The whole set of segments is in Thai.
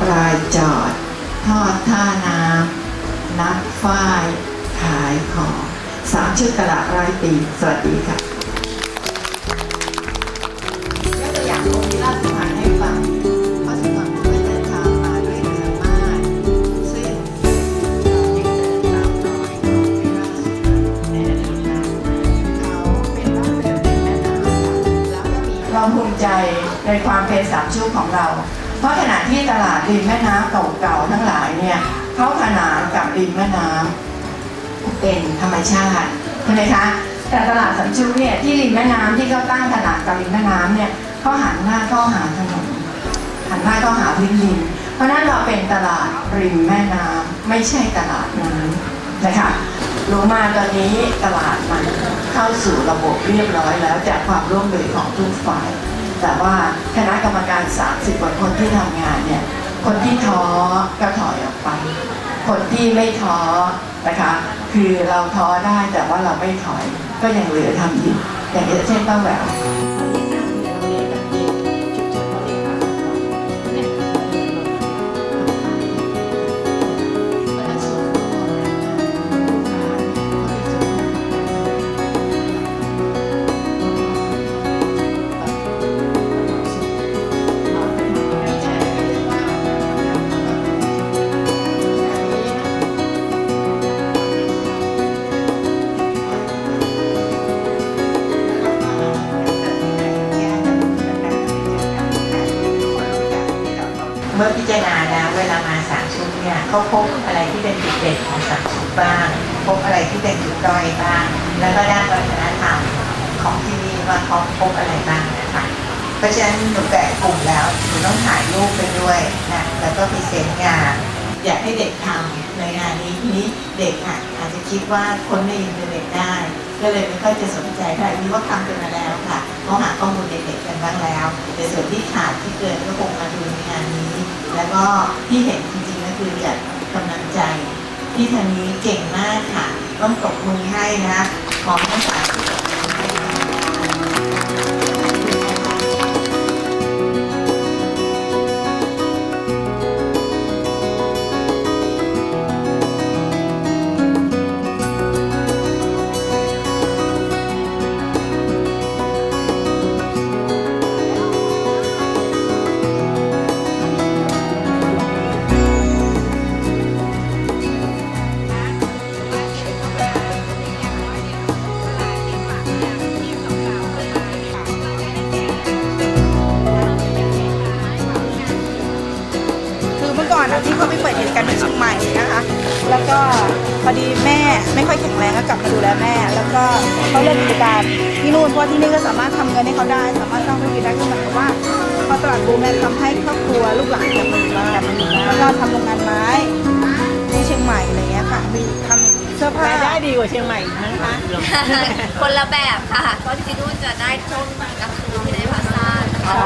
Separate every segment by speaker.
Speaker 1: ปลายจอด ทอดท่าน้ำนับฝ้าย ขายของสามชื่อกระละร้อยปี สวัสดีค่ะยกตัวอย่างองค์วิราชสุพรรณให้ฟังเพราะสุพรรณได้เดินทางมาด้วยเรือม่านซึ่งจึงเดินตามรอยของวิราชสุพรรณในอดีตนั้นเขาเป็นบ้านเรือนริมแม่น้ำแล้วก็มีเราภูมิใจในความเป็นสามชุกของเรา เพราะขณะที่ตลาดริมแม่น้ำเก่าๆทั้งหลายเนี่ยเขาขนานกับริมแม่น้ำเป็นธรรมชาติใช่ไหมคะแต่ตลาดสันชุเนี่ยที่ริมแม่น้ำที่เขาตั้งขนาดกับริมแม่น้ำเนี่ยเขาหันหน้าเข้าหาถนนหันหน้าเข้าหาพื้นดิน เพราะฉะนั้นเราเป็นตลาดริมแม่น้ำไม่ใช่ตลาดน้ำนะคะรู้มาตอนนี้ตลาดมันเข้าสู่ระบบเรียบร้อยแล้วจากความร่วมมือของทุกฝ่าย แต่ว่าคณะกรรมการ 30กว่าคนที่ทำงานเนี่ยคนที่ท้อก็ถอยออกไป คนที่ไม่ท้อนะคะคือเราท้อได้แต่ว่าเราไม่ถอยก็ยังเหลือทำอยู่อย่างเช่นป้าแหวว จารณาแล้วเวลามาสามชุดเนี่ยเขาพบอะไรที่เป็นจุดเด่นของสามชุดบ้างพบอะไรที่เป็นจุดด้อยบ้าง แล้วก็ด้านวัฒนธรรมของที่นี่ว่าเขาพบอะไรบ้างนะคะเพราะฉะนั้นหนูแบ่งกลุ่มแล้วหนูต้องถ่ายรูปไปด้วยนะแล้วก็พรีเซนต์งานอยากให้เด็กทำในงานนี้ทีนี้เด็กอะอาจจะคิดว่าคนในอินเทอร์เน็ตได้ ก็เลยไม่ค่อยจะสนใจเท่าไหร่นี่ว่าทำกันมาแล้วค่ะเขาหาข้อมูลเด็กๆกันบ้างแล้ว แต่ส่วนที่ขาดที่เกินก็คงมาดูในงานนี้ แล้วก็ที่เห็นจริงๆก็คืออยากกำลังใจที่ทางนี้เก่งมากค่ะ ต้องตบมือให้นะขอทั้งสามที่ตบมือให้
Speaker 2: อดีแม่ไม่ค่อยแข็งแรงก็กลับมาดูแลแม่ แล้วก็เขาเริ่มกิจการที่นู่นเพราะที่นี่ก็สามารถทำเงินให้เขาได้ สามารถสร้างธุรกิจได้ก็เหมือนกับว่าพอตลาดบูมเนี่ยทำให้ครอบครัวลูกหลานกลับมาอยู่บ้านแล้วก็ทำโรงงานไม้ที่เชียงใหม่อะไรเงี้ยค่ะมีทำเสื้อผ้า
Speaker 3: รายได้ดีกว่าเชียงใหม่อีกนะคะ
Speaker 4: คนละแบบค่ะก็ที่นู่นจะได้ช่วงกลางคืนที่ได้พาซ่า
Speaker 3: อ๋อ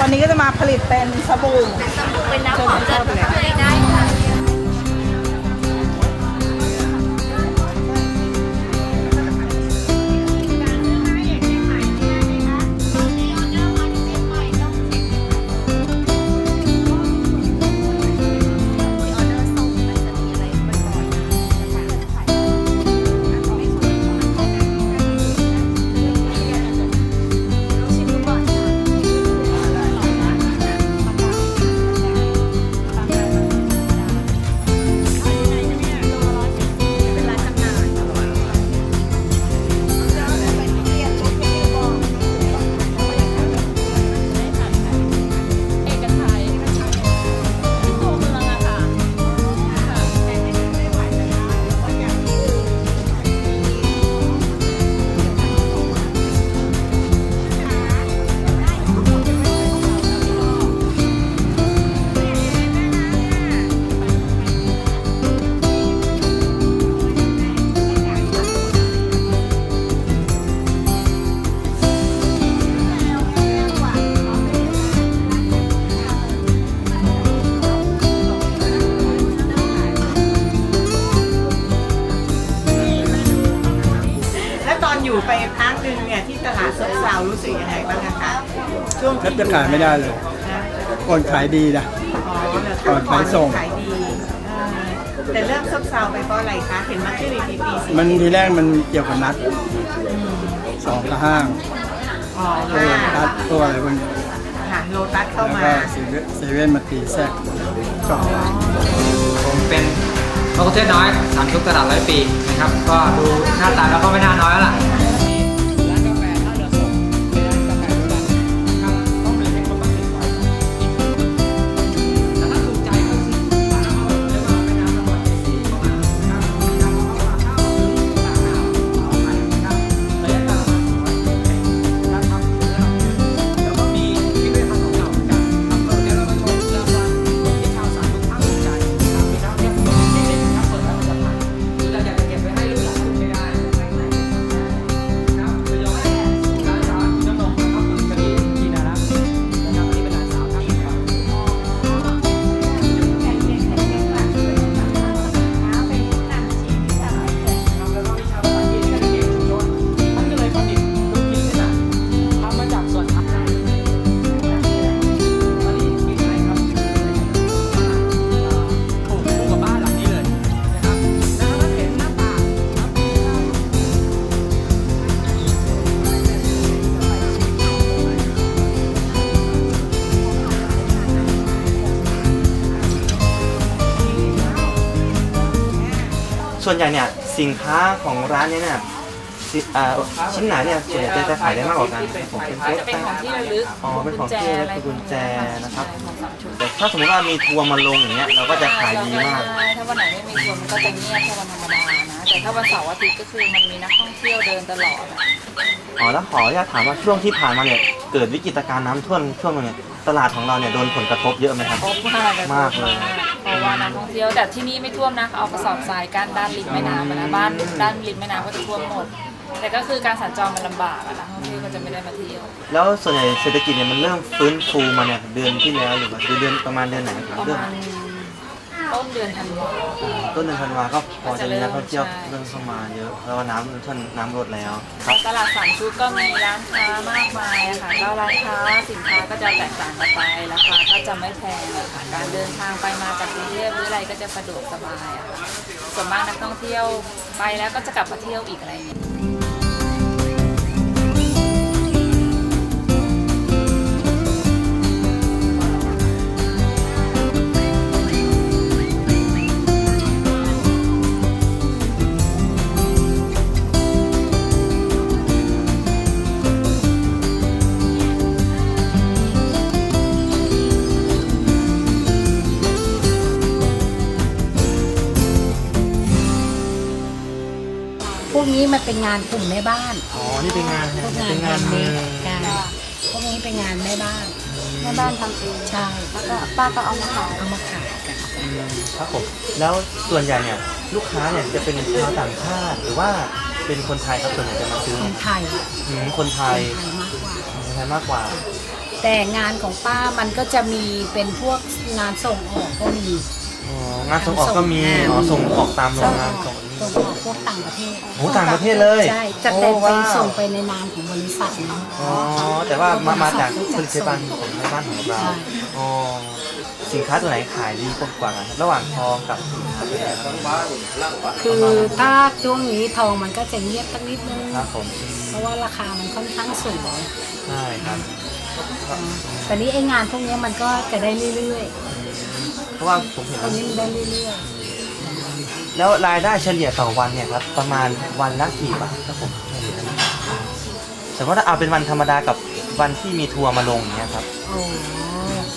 Speaker 2: ตอนนี้ก็จะมาผลิตเป็นสบู่
Speaker 4: เป็นสบู่เป็นน้ำหอมจะช่วยได้ค่ะ
Speaker 3: ขายไม่ได้เลย
Speaker 1: นะ
Speaker 3: ก่อนขายดีนะ
Speaker 1: อ๋อเหรอ
Speaker 3: ก่อนขายส่ง
Speaker 1: ขายดีเออแต่เริ่มซบเซาไปเพราะอะไรคะ เห็นมาขึ้นอีกทีปีสี่
Speaker 3: มันทีแรกมันเกี่ยวกับนัดสองกับห้าง
Speaker 1: อ๋อ
Speaker 3: ตัว
Speaker 1: ค่ะ
Speaker 3: นัดตัวอะไรพวกนี้
Speaker 1: ค่ะโลตัสเข้า
Speaker 3: แล้ว
Speaker 1: มา
Speaker 3: ก็เซเว่นเซเว่นมาตีแทรกก่อน
Speaker 5: ผมเป็นมะกุเทศน้อยสามทุกตลาดร้อยปีนะครับ ก็ดูหน้าตาแล้วก็ไม่น่าน้อยแล้วล่ะ
Speaker 6: ส่วนใหญ่เนี่ยสินค้าของร้านเนี้เนี่ยสิอ่าชิ้นไหนเนี่ยส่วนใหญ่จะจะขายได้มากกว่ากันผมเป็นโค้ด
Speaker 7: จะเป็นของที่ระลึก
Speaker 6: อ๋อเป็นของที่ระลึกคือกุญแจนะครับ
Speaker 7: ใช่ของสามชุด
Speaker 6: แต่ถ้าสมมติว่ามีทัวร์มาลงอย่างเงี้ยเราก็จะขายดีมาก
Speaker 7: ใช่ถ้าวันไหนไม่มีคนมันก็จะเงียบแค่วันธรรมดานะ แต่ถ้าวันเสาร์อาทิตย์ก็คือมันมีนักท่องเที่ยวเดินตลอดอะ
Speaker 6: อ๋อแล้วขออนุญาตถามว่าช่วงที่ผ่านมาเนี่ยเกิดวิกฤตการณ์น้ำท่วมช่วงนึงเนี่ยตลาดของเราเนี่ยโดนผลกระทบเยอะไหมครับ
Speaker 7: พบมากเลย
Speaker 6: มากเลย
Speaker 7: เพราะว่านักท่องเที่ยวแต่ที่นี่ไม่ท่วมนะเขาเอากระสอบทรายกั้นด้านริมแม่น้ำอะนะบ้านด้านริมแม่น้ำก็จะท่วมหมด แต่ก็คือการสัญจรมันลำบากอะนะท่องเที่ยวก็จะไม่ได้มาเที่ยว
Speaker 6: แล้วส่วนใหญ่เศรษฐกิจเนี่ยมันเริ่มฟื้นฟูมาเนี่ยเดือนที่แล้วหรือว่าเดือนประมาณเดือนไหนครับ
Speaker 7: ประ
Speaker 6: เริ่ม
Speaker 7: มาณ ต้นเดือนธันวา
Speaker 6: ต้นเดือนธันวาก็พอจะมีนักท่องเที่ยว
Speaker 7: ใช่
Speaker 6: เริ่มเข้ามาเยอะแล้วก็น้ำท่วมน้ำลดแล้วค
Speaker 7: แล้
Speaker 6: รับ
Speaker 7: วตลาดสามชุดก็มีร้านค้ามากมายอะค่ะแล้วร้านค้าสินค้าก็จะแตกต่างกันไปราคาก็จะไม่แพงอะค่ะการเดินทางไปมาจากกรุงเทพหรืออะไรก็จะสะดวกสบายอะค่ะส่วนมากนักท่องเที่ยวไปแล้วก็จะกลับมาเที่ยวอีกอะไรอย่างเงี้ย
Speaker 8: มันเป็นงานกลุ่มแม่บ้าน
Speaker 6: อ๋อ นี่เป็นงาน
Speaker 8: พวกงาน
Speaker 6: เป็นงาน
Speaker 8: แฮ
Speaker 6: มื
Speaker 8: น
Speaker 6: อ
Speaker 8: ด์เมดกันพวกนี้เป็นงานแม่บ้าน
Speaker 7: แม่บ้านทำเอง
Speaker 8: ใช่
Speaker 7: แล้วก็ป้าก็เอามาขาย
Speaker 8: เอามาขายกัน
Speaker 6: อืมครับผมแล้วส่วนใหญ่เนี่ยลูกค้าเนี่ยจะเป็นชาวต่างชาติหรือว่าเป็นคนไทยครับส่วนใหญ่จะมาซื้อ
Speaker 8: คนไทย
Speaker 6: อืมคนไท
Speaker 8: ค
Speaker 6: ย
Speaker 8: นไทยมากกว่า
Speaker 6: คนไทยมากกว่า
Speaker 8: แต่งานของป้ามันก็จะมีเป็นพวกงานส่งออกก็มี
Speaker 6: อ๋องานส่งออกก็มีอ๋อส่งออกตามโรงงานส่ง
Speaker 8: ส่งออกพวกต่างประเทศ
Speaker 6: โอ้ต่างประเทศเลย
Speaker 8: ใช่จะ
Speaker 6: โอ้
Speaker 8: แต่ไป
Speaker 6: ว้าว
Speaker 8: ส่งไปในนามของบริษัทเนาะ
Speaker 6: อ๋อแต่ว่ามามาจาก
Speaker 8: บริษัท
Speaker 6: ผลิตภัณฑ์ของในบ้านของเรา
Speaker 8: ใช่
Speaker 6: อ๋อสินค้าตัวไหนขายดีกว่ากันครับระหว่างทองกับสินค้าตัวไหนครับ
Speaker 8: คือถ้าช่วงนี้ทองมันก็จะเงียบสักนิดนึง
Speaker 6: ครับผม
Speaker 8: เพราะว่าราคามันค่อนข้างสูง
Speaker 6: ใช่ครับ
Speaker 8: แต่นี้ไอ้งานพวกนี้มันก็จะได้เรื่อย
Speaker 6: เพราะว่าผมเห็น
Speaker 8: ๆตรงนี้มันได้เรื่อย
Speaker 6: แล้วรายได้เฉลี่ยต่อวันเนี่ยครับประมาณวันละกี่บาทครับผมเฉลี่ยแต่ว่าถ้าเอาเป็นวันธรรมดากับวันที่มีทัวร์มาลงอย่างเงี้ยครับ
Speaker 8: ๆโอ้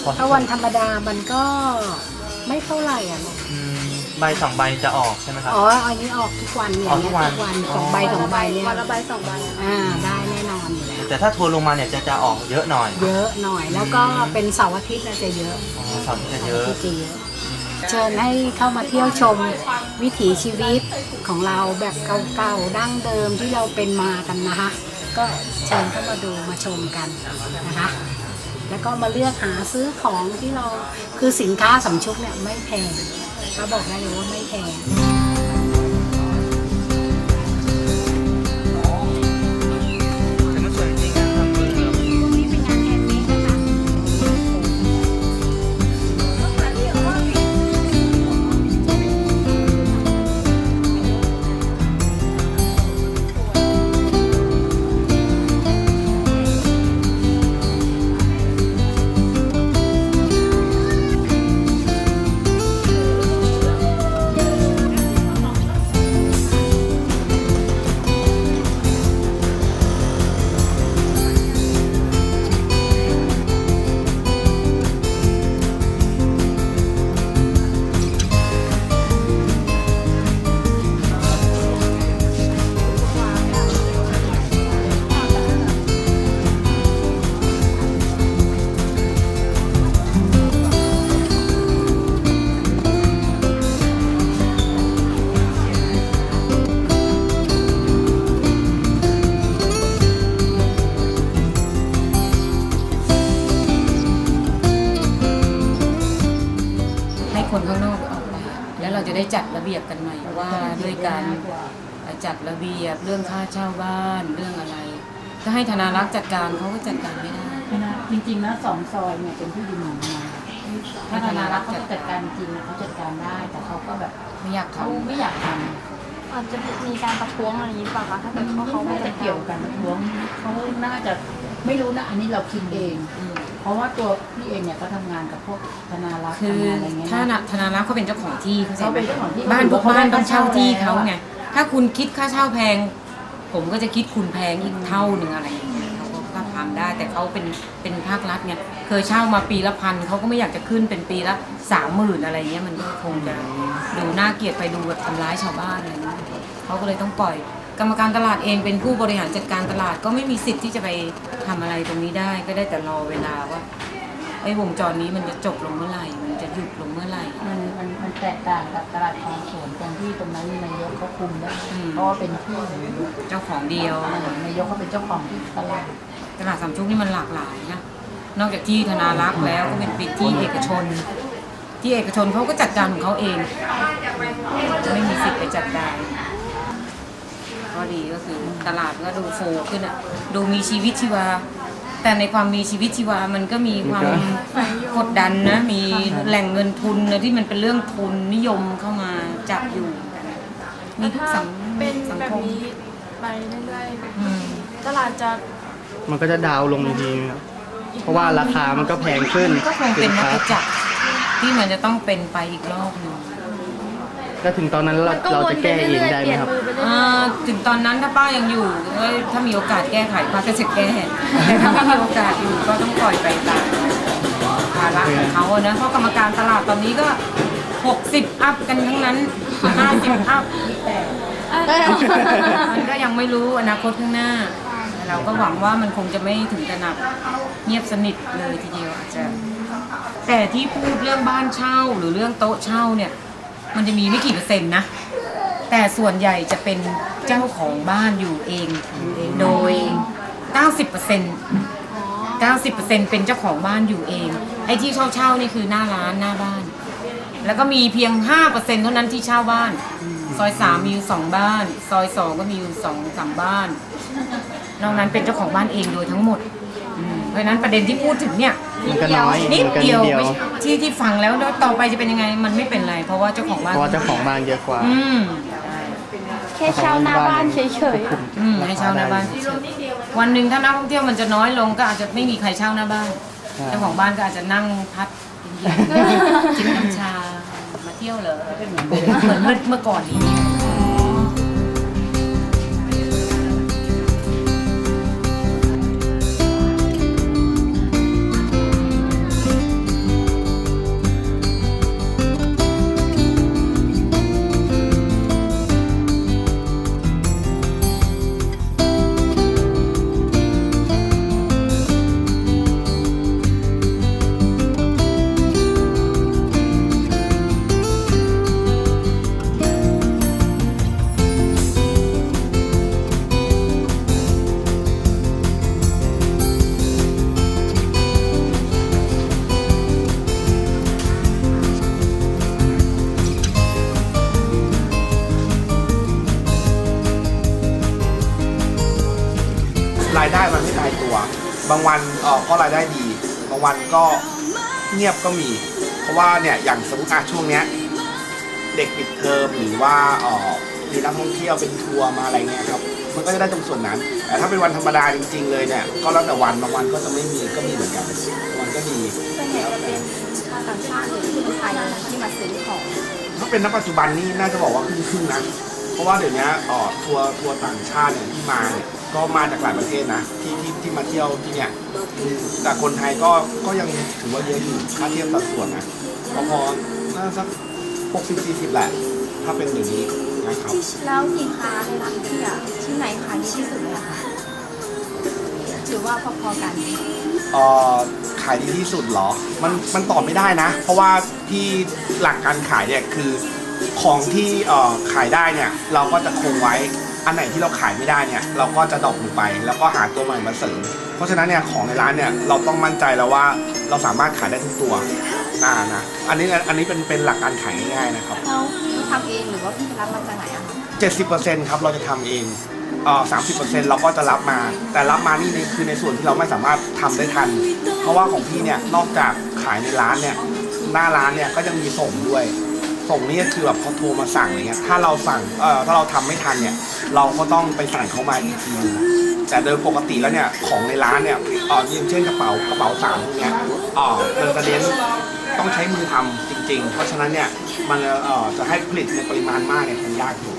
Speaker 6: พอ
Speaker 8: ถ้าวันธรรมดามันก็ไม่เท่าไหร่อะลูก
Speaker 6: อืมใบสองใบจะออกใช่ไหมครับ
Speaker 8: อ๋ออันนี้ออกทุกวันเนี่ย
Speaker 6: ออกทุกวัน
Speaker 8: ทุกวัน
Speaker 6: อ๋อ
Speaker 8: สองใบสองใบเนี่ย
Speaker 7: วันละใบสองใบ
Speaker 8: อ่าได้ แน่นอนอยู่แล้ว
Speaker 6: แต่ถ้าทัวร์ลงมาเนี่ยจะจะออกเยอะหน่อย
Speaker 8: เยอะหน่อยแล้วก็เป็นเสาร์อาทิตย์น่าจะเยอะ
Speaker 6: อ๋อสามจะเย
Speaker 8: เสาร์
Speaker 6: อะ
Speaker 8: อาทิตย์จะเยอะเชิญให้เข้ามาเที่ยวชมวิถีชีวิตของเราแบบเก่าๆดั้งเดิมที่เราเป็นมากันนะคะ ก็เชิญเข้ามาดูมาชมกันนะคะ แล้วก็มาเลือกหาซื้อของที่เราคือสินค้าสำชุกเนี่ยไม่แพงเขาบอกได้เลยว่าไม่แพง
Speaker 9: ระเบียบเรื่องค่าเช่าบ้านเรื่องอะไร ถ้าให้ธนารักษ์จัดการเขาก็จัดการไม่ได้
Speaker 8: จริงๆนะสองซอยเนี่ยเป็นที่ดินของเราถ้าธนารักษ์เขาจะจัดการจริงเขาจัดการได้ แต่เขาก็แบบ
Speaker 9: ไม่อยาก
Speaker 8: เขา
Speaker 9: ทำ
Speaker 8: ไม่อยากท
Speaker 4: อาจจะมีการประท้วงอะไรอย่างนี้ป่ะคะถ้าเกิดำเขาเขาไม่
Speaker 8: ไม่
Speaker 4: ได้
Speaker 8: ได้เกี่ยวกันท้วงเขาน่าจะไม่รู้นะอันนี้เราคิดเองเพราะว่าตัวพี่เองเนี่ยก็ทำงานกับพวกธนารักษ์
Speaker 9: คือ
Speaker 8: ทำงานอะไรเงี้ย
Speaker 9: ถ้า
Speaker 8: นะ
Speaker 9: น่ะธนารักษ์เขาเป็นเจ้าของที่เขาใจ
Speaker 8: เขา
Speaker 9: ไหม
Speaker 8: เป็นเจ้าของที่
Speaker 9: บ้านทุก
Speaker 8: เขา
Speaker 9: บ้าน
Speaker 8: ได้
Speaker 9: ต้องเช่าที่เขา
Speaker 8: แล้วอะ
Speaker 9: ไง ถ้าคุณคิดค่าเช่าแพง ผมก็จะคิดคุณแพงอีกเท่าหนึ่งอะไรอย่างเงี้ยเขาก็ทำได้แต่เขาเป็นเป็นภาครัฐไงเคยเช่ามาปีละพันเขาก็ไม่อยากจะขึ้นเป็นปีละสามหมื่นอะไรเงี้ยมันก็คงจะดูน่าเกลียดไปดูแบบทำร้ายชาวบ้านอะไรเงี้ยเขาก็เลยต้องปล่อย กรรมการตลาดเองเป็นผู้บริหารจัดการตลาดก็ไม่มีสิทธิ์ที่จะไปทำอะไรตรงนี้ได้ก็ได้แต่รอเวลาว่าไอ้วงจรนี้มันจะจบลงเมื่อไหร่ มันจะหยุดลงเมื่อไหร่
Speaker 8: มัน แตกต่างกับตลาดคลองสวนตรงที่ตรงนั้นนายกเขาคุมได้
Speaker 9: อืม
Speaker 8: เพราะว่าเป็นที่ของนายก
Speaker 9: เจ้าของเดียว
Speaker 8: นายกเขาเป็นเจ้าของที่ตลาด
Speaker 9: ตลาดสามชุกนี่มันหลากหลายนะ นอกจากที่ธนารักษ์แล้วก็เป็นปิดที่เอกชน ที่เอกชนเขาก็จัดการของเขาเอง ไม่มีสิทธิ์ไปจัดการข้อดีก็คือตลาดก็ดูโฟขึ้นอะดูมีชีวิตชีวา แต่ในความมีชีวิตชีวามันก็มีความกดดันนะ มีแหล่งเงินทุนนะที่มันเป็นเรื่องทุนนิยมเข้ามาจับอยู่มีทุกสัง
Speaker 4: เป็น
Speaker 9: สัง
Speaker 4: แบบ
Speaker 9: คม
Speaker 4: นี้ไปเรื่อย
Speaker 9: อืม
Speaker 4: ๆตลาดจะ
Speaker 3: มันก็จะดาวน์ลงดีครับเพราะว่าราคามันก็แพงขึ้น
Speaker 9: ก็คงเป็น
Speaker 3: สิ
Speaker 9: วั
Speaker 3: ค้า
Speaker 9: ฏจักรที่มันจะต้องเป็นไปอีกรอบหนึ่ง
Speaker 3: แล้วถึงตอนนั้นเราเราจะแก้เองได้ไหมครับ
Speaker 9: อ่าถึงตอนนั้นถ้าป้ายังอยู่เอ้ยถ้ามีโอกาสแก้ไขป้าก็จะแก้แต่ถ้าไม่มีโอกาสอยู่ก็ต้องปล่อยไปตามภาระของเขาอะนะเพราะกรรมการตลาดตอนนี้ก็ 60 อัพกันทั้งนั้น 50 อัพมันก็ยังไม่รู้อนาคตข้างหน้าแต่เราก็หวังว่ามันคงจะไม่ถึงขนาดเงียบสนิทเลยทีเดียวอาจจะแต่ที่พูดเรื่องบ้านเช่าหรือเรื่องโต๊ะเช่าเนี่ย มันจะมีไม่กี่เปอร์เซ็นต์นะ แต่ส่วนใหญ่จะเป็นเจ้าของบ้านอยู่เอง โดย 90เปอร์เซ็นต์90เปอร์เซ็นต์เป็นเจ้าของบ้านอยู่เอง ไอ้ที่เช่าเช่าๆนี่คือหน้าร้านหน้าบ้าน แล้วก็มีเพียง5เปอร์เซ็นต์เท่านั้นที่เช่าบ้าน ซอยสามมีอยู่สองบ้าน ซอยสองก็มีอยู่สองสามบ้าน นอกนั้นเป็นเจ้าของบ้านเองโดยทั้งหมดอืมเพราะฉะนั้นประเด็นที่พูดถึงเนี่ย
Speaker 3: มันก็น้อย
Speaker 9: นิด
Speaker 3: มันก็นิ
Speaker 9: เดี
Speaker 3: ด
Speaker 9: ยว
Speaker 3: เดียว
Speaker 9: ไม่ที่ที่ฟังแล้วแล้วต่อไปจะเป็นยังไงมันไม่เป็นไร เพราะว่าเจ้าของบ้าน
Speaker 3: เพราะว่าเจ้าของบ้านเยอะกว่า
Speaker 9: อืม
Speaker 4: แค่เช่าหน้าบ้านเฉย
Speaker 9: อืมให้เช่าหน้าบ้านวันหนึ่งถ้านักท่องเที่ยวมันจะน้อยลงก็อาจจะไม่มีใครเช่าหน้าบ้าน
Speaker 3: ใช่
Speaker 9: เจ้าของบ้านก็อาจจะนั่งพัดกินน้ำชามาเที่ยวเหรอเหมือนเมื่อเมื่อก่อนนี้
Speaker 10: รายได้มันไม่ตายตัว บางวันเออก็รายได้ดี บางวันก็เงียบก็มี เพราะว่าเนี่ยอย่างสมมติอะช่วงเนี้ยเด็กปิดเทอมหรือว่าเออมีนักท่องเที่ยวเป็นทัวร์มาอะไรเงี้ยครับ มันก็จะได้ตรงส่วนนั้น แต่ถ้าเป็นวันธรรมดาจริง ๆ เลยเนี่ยก็แล้วแต่วันบางวันก็จะไม่มีก็มีเหมือนกันบางวันก็ดี
Speaker 4: ๆส่วนใหญ่จะเป็นชาวต่างชาติหรือคนไทยที่มาซื้อของ
Speaker 10: ถ้าเป็นณปัจจุบันนี่น่าจะบอกว่าครึ่งครึ่งๆนะเพราะว่าเดี๋ยวนี้เอ่อทัวร์ทัวร์ต่างชาติเนี่ยที่มาเนี่ย ก็มาจากหลายประเทศนะที่ที่ที่มาเที่ยวที่เนี่ยอืมแต่คนไทยก็ก็ยังถือว่าเยอะอยู่ถ้าเทียบสัดส่วนนะพอๆน่าสักหกสิบสี่สิบแหละถ้าเป็นอย่างนี้นะครับ
Speaker 4: แล้วสินค้าในร้านพี่อะที่ไหนขายดีที่สุดเลยอะคะถือว่าพอๆกัน
Speaker 10: เอ่อขายดีที่สุดเหรอ มันมันตอบไม่ได้นะ เพราะว่าที่หลักการขายเนี่ยคือของที่เอ่อขายได้เนี่ยเราก็จะคงไว้ อันไหนที่เราขายไม่ได้เนี่ยเราก็จะดรอปลงไป แล้วก็หาตัวใหม่มาเสริม เพราะฉะนั้นเนี่ยของในร้านเนี่ยเราต้องมั่นใจแล้วว่าเราสามารถขายได้ทุกตัวอ่านะอันนี้อันนี้เป็นเป็นหลักการขายง่ายๆนะครับ
Speaker 4: แล้วพี่ททำเองหรือว่าพี่ไปรับมาจากไหนอะคะ
Speaker 10: 70%ครับเราจะทำเองเอ่อ30%เราก็จะรับมา แต่รับมานี่นี่คือในส่วนที่เราไม่สามารถทำได้ทัน เพราะว่าของพี่เนี่ยนอกจากขายในร้านเนี่ยหน้าร้านเนี่ยก็ยังมีส่งด้วย ส่งนี่ก็คือแบบเขาโทรมาสั่งอะไรเงี้ย ถ้าเราสั่ง เอ่อ ถ้าเราทำไม่ทันเนี่ย เราก็ต้องไปสั่งเขามาอีกทีนึงแต่โดยปกติแล้วเนี่ย ของในร้านเนี่ยเอ่ออย่างเช่นกระเป๋ากระเป๋าสามพวกเนี้ยเอ่อเป็นกระเด็นต้องใช้มือทำจริง ๆ เพราะฉะนั้นเนี่ย มันเอ่อจะให้ผลิตในปริมาณมากเนี่ยมันยากอยู่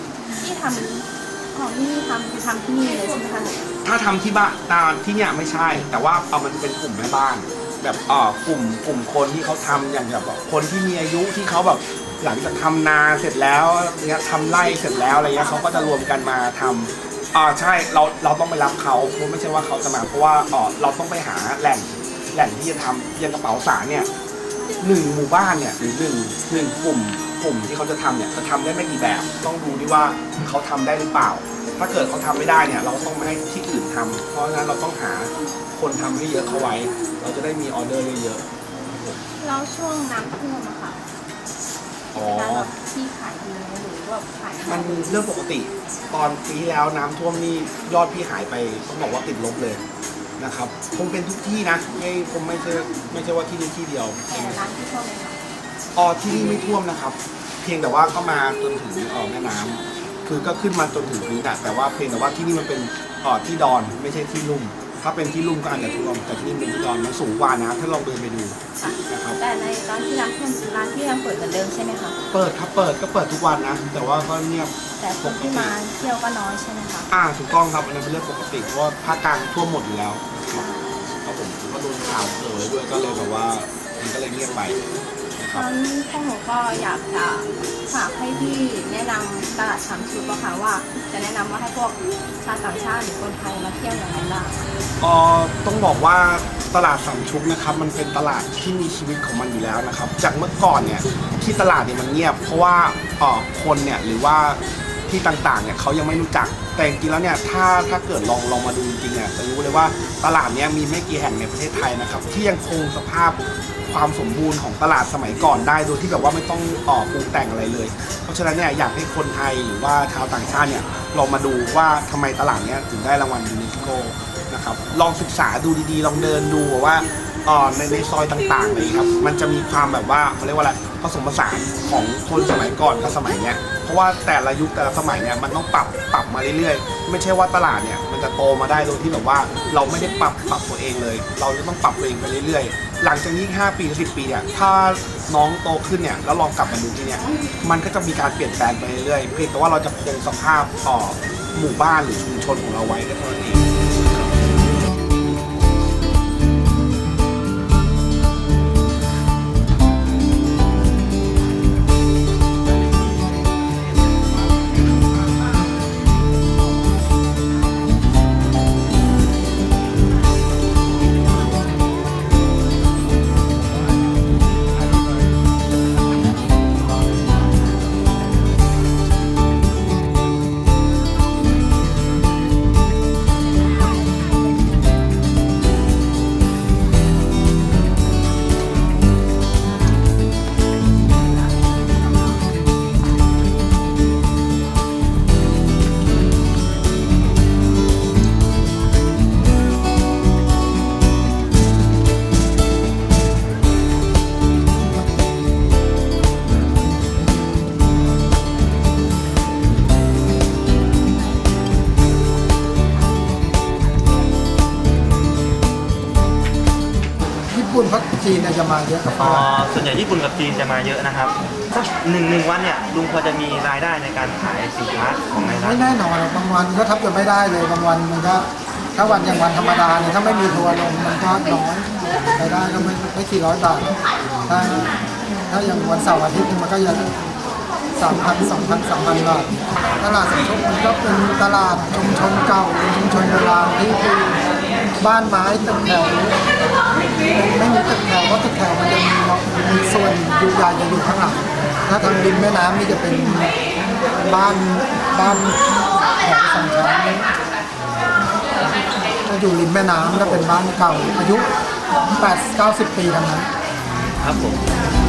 Speaker 4: ที่ทำของที่ทำคือทำที่นี่เลยใช่ไหมคะ
Speaker 10: ถ้าทำที่บ้านตามที่เนี่ยไม่ใช่ แต่ว่าเอามันจะเป็นกลุ่มแม่บ้าน แบบเอ่อกลุ่มกลุ่มคนที่เขาทำอย่างแบบคนที่มีอายุที่เขาแบบ หลังจากทำนาเสร็จแล้วเนี่ยทำไร่เสร็จแล้วอะไรเงี้ยเขาก็จะรวมกันมาทำอ่าใช่เราเราต้องไปรับเขาเพราะไม่ใช่ว่าเขาจะมาเพราะว่าเออเราต้องไปหาแหล่งแหล่งที่จะทำย่างกระเป๋าสารเนี่ยหนึ่งหมู่บ้านเนี่ยหรือหนึ่งหนึ่งกลุ่มกลุ่มที่เขาจะทำเนี่ยจะทำได้ไม่กี่แบบ ต้องดูที่ว่าเขาทำได้หรือเปล่า ถ้าเกิดเขาทำไม่ได้เนี่ย เราต้องไม่ให้ที่อื่นทำเพราะฉะนั้นเราต้องหาคนทำให้เยอะเข้าไว้ เราจะได้มีออเดอร์เยอะ
Speaker 4: แล้วช่วงน้ำท่วมอะค่ะ
Speaker 10: อ๋อ
Speaker 4: แล้วแบบที่ขายดีไหมหรือว่าขาย
Speaker 10: มันเรื่องปกติ ตอนปีที่แล้วน้ำท่วมนี่ยอดพี่หายไปต้องบอกว่าติดลบเลยนะครับคงเป็นทุกที่นะไม่คงไม่ใช่ไม่ใช่ว่าที่นี่ที่เดียว
Speaker 4: แต่ร้านที่ท่วมเลยค่ะ
Speaker 10: อ๋อที่นี่ไม่ท่วมนะครับ เพียงแต่ว่าก็มาจนถึงเอ่อแม่น้ำคือก็ขึ้นมาจนถึงพื้นอะแต่ว่าเพียงแต่ว่าที่นี่มันเป็นเอ่อที่ดอนไม่ใช่ที่ลุ่ม ถ้าเป็นที่ลุ่มก็อาจจะท่วมแต่ที่นี่เป็นที่ดอนมันสูงกว่านะถ้าลองเดินไปดูนะครับ
Speaker 4: แต่ในตอนที่ร้านท่วมร้านที่ยังเปิดเหมือนเดิมใช่ไหมคะ
Speaker 10: เปิดครับเปิดก็เปิดทุกวันนะ แต่ว่าก็เงียบ
Speaker 4: แต่คนที่มาเที่ยวก็น้อยใช่ไหมคะ
Speaker 10: อ่าถูกต้องครับอันนั้นเป็นเรื่องปกติเพราะว่าภาคกลางท่วมหมดอยู่แล้วนะครับแล้วผมก็โดนข่าวเอ่ยด้วยก็เลยแบบว่ามันก็เลยเงียบไปนะค
Speaker 4: ต
Speaker 10: รั
Speaker 4: อบนนี้พวกหนูก็อยากจะฝากให้พี่แนะนำตลาดชามชุบอะค่ะว่า จะแนะนำว่าให้พวกชาวต่างชาติหรือคนไทยมาเที่ยวอย่างไรบ้าง
Speaker 10: เอ่อต้องบอกว่าตลาดสามชุกนะครับมันเป็นตลาดที่มีชีวิตของมันอยู่แล้วนะครับ จากเมื่อก่อนเนี่ยที่ตลาดเนี่ยมันเงียบ เพราะว่าเอ่อคนเนี่ยหรือว่า ที่ต่างๆเนี่ยเขายังไม่รู้จัก แต่จริงๆแล้วเนี่ยถ้าถ้าเกิดลองลองมาดูจริงๆเนี่ยจะรู้เลยว่าตลาดเนี้ยมีไม่กี่แห่งในประเทศไทยนะครับที่ยังคงสภาพความสมบูรณ์ของตลาดสมัยก่อนได้โดยที่แบบว่าไม่ต้องออกปรุงแต่งอะไรเลย เพราะฉะนั้นเนี่ยอยากให้คนไทยหรือว่าชาวต่างชาติเนี่ยลองมาดูว่าทำไมตลาดเนี้ยถึงได้รางวัลยูเนสโกนะครับลองศึกษาดูดีๆ ลองเดินดูว่าเอ่อ ในในซอยต่างๆเลยครับ มันจะมีความแบบว่าเขาเรียกว่าอะไรผสมผสานของคนสมัยก่อนกับสมัยเนี้ยเพราะว่าแต่ละยุคแต่ละสมัยเนี่ยมันต้องปรับปรับมาเรื่อยๆ ไม่ใช่ว่าตลาดเนี่ยมันจะโตมาได้โดยที่แบบว่าเราไม่ได้ปรับปรับตัวเองเลย เราจะต้องปรับตัวเองไปเรื่อยๆ หลังจากนี้5ปีหรือ10 ปีเนี่ยถ้าน้องโตขึ้นเนี่ยแล้วลองกลับมาดูที่เนี่ยมันก็จะมีการเปลี่ยนแปลงไปเรื่อยๆเพียงแต่ว่าเราจะคงสภาพเอ่อหมู่บ้านหรือชุมชนของเราไว้ก็เท่านั้นเอง
Speaker 11: จะมาเยอะกับฝ
Speaker 6: อ๋อ
Speaker 11: รั่ง
Speaker 6: ส่วนใหญ่ญี่ปุ่นกับจีนจะมาเยอะนะครับสักหนึ่งหนึ่งวันเนี่ยลุงพอจะมีรายได้ในการขายสินค้าของในร้า
Speaker 11: ไม่
Speaker 6: น
Speaker 11: แน่นอนหรอกบางวันก็ทับจะไม่ได้เลยบางวันมันก็ถ้าวันอย่างวันธรรมดาเนี่ยถ้าไม่มีทัวร์ลงมันก็น้อยรายได้ก็ไม่ไม่กี่ร้อยบาทถ้าถ้าอย่างวันเสาร์อาทิตย์มันก็ยังสามพันสองพันสามพันบาทตลาดสัมชกมันก็เป็นตลาดชุมชนเก่าเป็นชุมชนโบราณที่ บ้านไม้ตึกแถวไม่มีตึกแถวเพราะตึกแถวมันจะมีมีส่วนยู่ใหญ่จะอยู่ข้างหลังถ้าทางริมแม่น้ำนี่จะเป็นบ้านบ้านแถวสองชั้นจะอยู่ริมแม่น้ำแล้วเป็นบ้านเก่าอายุ 8 90 ปีทั้งนั้น
Speaker 6: ครับผม